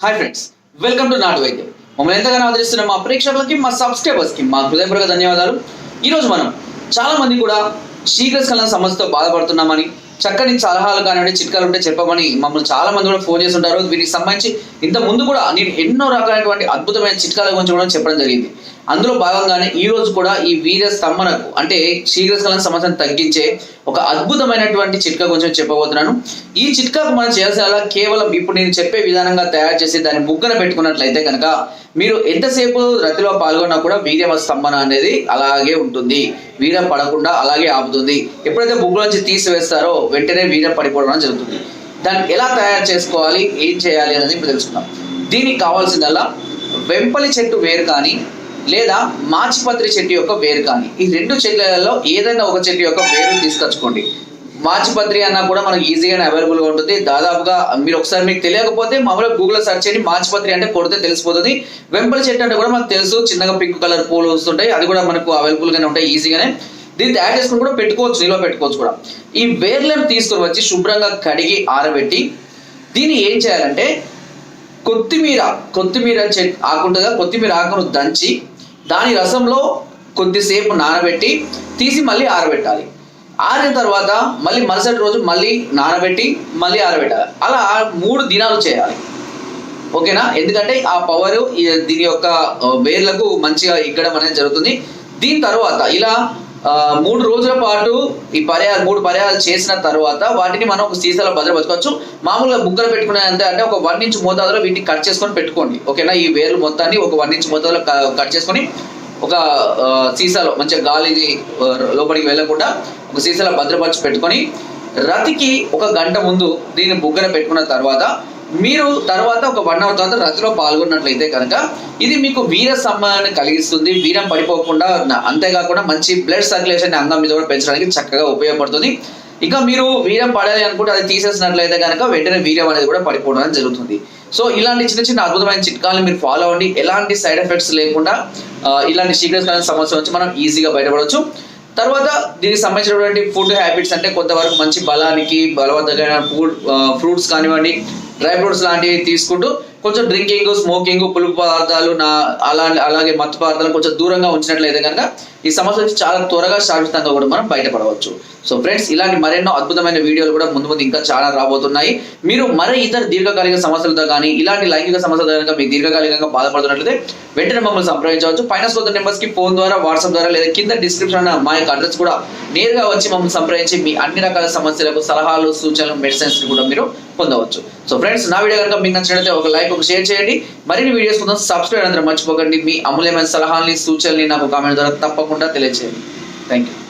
Hi friends welcome to నాటు వైద్యం మమ్మల్ని ఎంతగానో ఆదరిస్తున్న మా ప్రేక్షకులకి మా సబ్స్క్రైబర్స్కి మా హృదయపూర్వక ధన్యవాదాలు. ఈరోజు మనం చాలా మంది కూడా శీఘ్రస్కలన సమస్యతో బాధపడుతున్నామని చక్కని సలహాలు కానివ్వండి చిట్కాలు ఉంటే చెప్పమని మమ్మల్ని చాలా మంది కూడా ఫోన్ చేస్తుంటారు. వీటికి సంబంధించి ఇంత ముందు కూడా నేను ఎన్నో రకాలైనటువంటి అద్భుతమైన చిట్కాల గురించి కూడా చెప్పడం జరిగింది. అందులో భాగంగానే ఈ రోజు కూడా ఈ వీర స్తంభనకు అంటే శీఘ్రస్కలన సమస్యను తగ్గించే ఒక అద్భుతమైనటువంటి చిట్కా గురించి చెప్పబోతున్నాను. ఈ చిట్కాకు మనం చేయాల్సిన కేవలం ఇప్పుడు నేను చెప్పే విధానంగా తయారు చేసి దాన్ని బుగ్గన పెట్టుకున్నట్లయితే కనుక మీరు ఎంతసేపు రతిలో పాల్గొన్నా కూడా వీర్య స్తంభన అనేది అలాగే ఉంటుంది. వీర్యం పడకుండా అలాగే ఆపుతుంది. ఎప్పుడైతే బుగ్గు నుంచి తీసివేస్తారో వెంటనే వీర్యం పడిపోవడం జరుగుతుంది. దాన్ని ఎలా తయారు చేసుకోవాలి? ఏం చేయాలి అనేది ఇప్పుడు తెలుసుకుందాం. దీనికి కావాల్సిందల్లా వెంపలి చెట్టు వేరు కానీ లేదా మాచిపత్రి చెట్టు యొక్క వేరు కానీ. ఈ రెండు చెట్లలో ఏదైనా ఒక చెట్టు యొక్క వేరు తీసుకొచ్చుకోండి. మాచిపత్రి అన్నా కూడా మనకు ఈజీగానే అవైలబుల్గా ఉంటుంది. దాదాపుగా మీరు ఒకసారి మీకు తెలియకపోతే మామూలుగా గూగుల్లో సెర్చ్ చేయండి మాచిపత్రి అంటే కొడితే తెలిసిపోతుంది. వెంపల చెట్టు అంటే కూడా మనకు తెలుసు చిన్నగా పింక్ కలర్ పూలు వస్తుంటాయి. అది కూడా మనకు అవైలబుల్గానే ఉంటాయి ఈజీగానే. దీన్ని తయారు చేసుకుని కూడా పెట్టుకోవచ్చు నిల్వ పెట్టుకోవచ్చు కూడా. ఈ వేర్లను తీసుకొని వచ్చి శుభ్రంగా కడిగి ఆరబెట్టి దీన్ని ఏం చేయాలంటే కొత్తిమీర కొత్తిమీర చెట్టు ఆకుంటుందా కొత్తిమీర ఆకును దంచి దాని రసంలో కొద్దిసేపు నానబెట్టి తీసి మళ్ళీ ఆరబెట్టాలి. ఆరిన తర్వాత మళ్ళీ మరుసటి రోజు మళ్ళీ నానబెట్టి మళ్ళీ ఆరబెట్టాలి. అలా మూడు దినాలు చేయాలి. ఓకేనా? ఎందుకంటే ఆ పవర్ దీని యొక్క వేర్లకు మంచిగా ఎక్కడం అనేది జరుగుతుంది. దీని తర్వాత ఇలా మూడు రోజుల పాటు ఈ పర్యాలు మూడు పర్యాలు చేసిన తర్వాత వాటిని మనం ఒక సీసాలో భద్రపరచుకోవచ్చు. మామూలుగా బుక్కలు పెట్టుకునే అంతే అంటే ఒక వన్ ఇంచ్ మోతాదులో వీటిని కట్ చేసుకొని పెట్టుకోండి. ఓకేనా? ఈ వేర్లు మొత్తాన్ని ఒక వన్ ఇంచ్ మోతాదులో కట్ చేసుకొని ఒక సీసాలో మంచిగా గాలి లోపలికి వెళ్ళకుండా ఒక సీసాలో భద్రపరిచి పెట్టుకొని రతికి ఒక గంట ముందు దీన్ని బుగ్గన పెట్టుకున్న తర్వాత మీరు తర్వాత ఒక వన్ అవర్ తర్వాత రతిలో పాల్గొన్నట్లయితే కనుక ఇది మీకు వీర సమ్మానాన్ని కలిగిస్తుంది. వీరం పడిపోకుండా అంతేకాకుండా మంచి బ్లడ్ సర్క్యులేషన్ అంగం మీద కూడా పెంచడానికి చక్కగా ఉపయోగపడుతుంది. ఇంకా మీరు వీరం పడాలి అనుకుంటే అది తీసేసినట్లయితే కనుక వెంటనే వీరం అనేది కూడా పడిపోవడం జరుగుతుంది. సో ఇలాంటి చిన్న చిన్న అద్భుతమైన చిట్కాలను మీరు ఫాలో అవ్వండి. ఎలాంటి సైడ్ ఎఫెక్ట్స్ లేకుండా ఇలాంటి ఇలాంటి శీఘ్రస్కరణ సమస్య నుంచి మనం ఈజీగా బయటపడవచ్చు. తర్వాత దీనికి సంబంధించినటువంటి ఫుడ్ హ్యాబిట్స్ అంటే కొంతవరకు మంచి బలానికి బలవంతమైన ఫుడ్ ఫ్రూట్స్ కానివ్వండి డ్రై ఫ్రూట్స్ లాంటివి తీసుకుంటూ కొంచెం డ్రింకింగ్ స్మోకింగ్ పులుపు పదార్థాలు నా అలా అలాగే మత్తు పదార్థాలు కొంచెం దూరంగా ఉంచినట్లయితే కనుక ఈ సమస్య నుంచి చాలా త్వరగా శాశ్వతంగా కూడా మనం బయటపడవచ్చు. సో ఫ్రెండ్స్ ఇలాంటి మరెన్నో అద్భుతమైన వీడియోలు కూడా ముందు ముందు ఇంకా చాలా రాబోతున్నాయి. మీరు మరే ఇతర దీర్ఘకాలిక సమస్యలతో కానీ ఇలాంటి లైంగిక సమస్యలతో కనుక మీకు దీర్ఘకాలికంగా బాధపడుతున్నట్లయితే వెంటనే మమ్మల్ని సంప్రదించవచ్చు. పైన సోదరు నెంబర్స్కి ఫోన్ ద్వారా వాట్సాప్ ద్వారా లేదా కింద డిస్క్రిప్షన్ మా యొక్క అడ్రస్ కూడా నేరుగా వచ్చి మమ్మల్ని సంప్రదించి మీ అన్ని రకాల సమస్యలకు సలహాలు సూచనలు మెడిసిన్స్ కూడా మీరు పొందవచ్చు. సో ఫ్రెండ్స్ నా వీడియో కనుక మీకు నచ్చినట్లయితే ఒక లైక్ ఒక షేర్ చేయండి. మరిన్ని వీడియోస్ కోసం సబ్స్క్రైబ్ అందరూ మర్చిపోకండి. మీ అమూల్యమైన సలహాలని సూచనల్ని నాకు కామెంట్ ద్వారా తప్పకుండా తెలియజేయండి థ్యాంక్ యూ